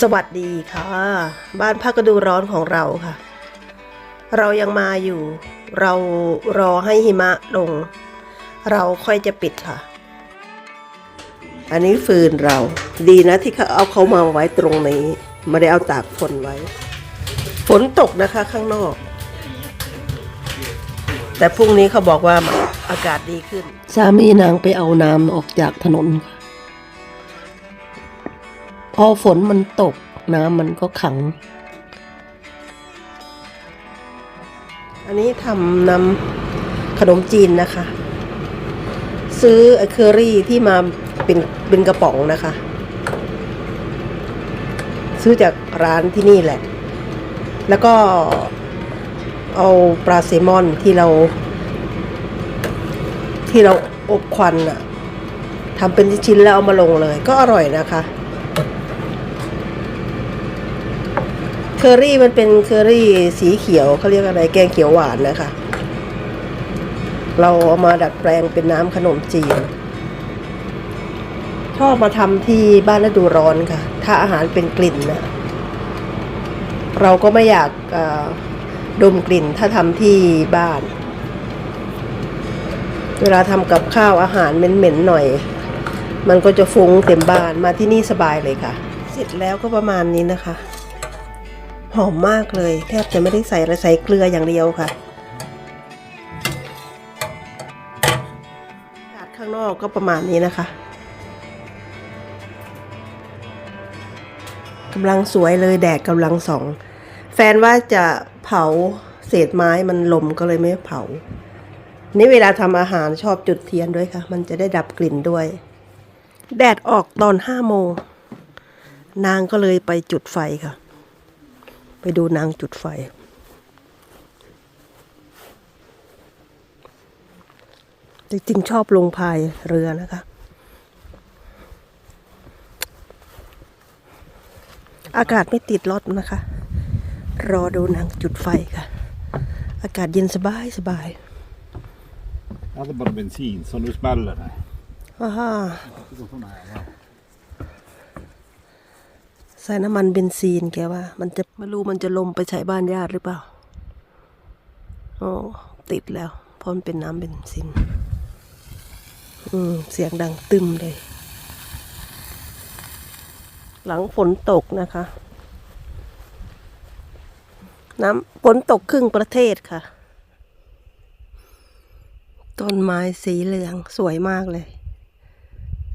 สวัสดีค่ะ บ้านพักกระดูร้อนของเราค่ะ เรายังมาอยู่ เรารอให้หิมะลง เราค่อยจะปิดค่ะ อันนี้ฟืนเรา ดีนะที่เขาเอาเขามาไว้ตรงนี้ไม่ได้เอาตากฝนไว้ ฝนตกนะคะข้างนอก แต่พรุ่งนี้เขาบอกว่าอากาศดีขึ้น สามีนางไปเอาน้ำออกจากถนนค่ะ พอฝนมันตกน้ำมันก็ขัง อันนี้ทำน้ำขนมจีนนะคะ ซื้อไอเคอรี่ที่มาเป็นเป็นกระป๋องนะคะ ซื้อจากร้านที่นี่แหละ แล้วก็เอาปลาเซลมอนที่เรา ที่เราอบควันอะทำเป็นชิ้นแล้วเอามาลงเลย ก็อร่อยนะคะ เคอรี่มันเป็นเคอรี่สีเขียวเขาเรียกอะไรแกงเขียวหวานนะคะ เราเอามาดัดแปลงเป็นน้ำขนมจีน ชอบมาทำที่บ้านฤดูร้อนค่ะ ถ้าอาหารเป็นกลิ่นนะเราก็ไม่อยากดมกลิ่นถ้าทำที่บ้าน เวลาทำกับข้าวอาหารเหม็นๆหน่อย มันก็จะฟุ้งเต็มบ้านมาที่นี่สบายเลยค่ะ เสร็จแล้วก็ประมาณนี้นะคะ หอมมากเลย แทบจะไม่ได้ใส่อะไรใส่เกลืออย่างเดียวค่ะกาศข้างนอกก็ประมาณนี้นะคะกำลังสวยเลยแดดกำลังส่อง แฟนว่าจะเผาเศษไม้มันลมก็เลยไม่เผา นี่เวลาทำอาหารชอบจุดเทียนด้วยค่ะ มันจะได้ดับกลิ่นด้วย แดดออกตอนห้าโมงนางก็เลยไปจุดไฟค่ะ ไปดูนางจุดไฟ จริงๆชอบลงพายเรือนะคะ อากาศไม่ติดรถนะคะ รอดูนางจุดไฟค่ะ อากาศเย็นสบายสบาย Jag hade bara bensin, så nu smäller det. อ่าฮะ ใส่น้ำมันเบนซีนแกว่า มันจะไม่รู้มันจะลมไปใช้บ้านญาติหรือเปล่าโอ้ติดแล้วเพราะมันเป็นน้ำเบนซิน อืม เสียงดังตึมเลย หลังฝนตกนะคะ น้ำฝนตกครึ่งประเทศค่ะ ต้นไม้สีเหลืองสวยมากเลย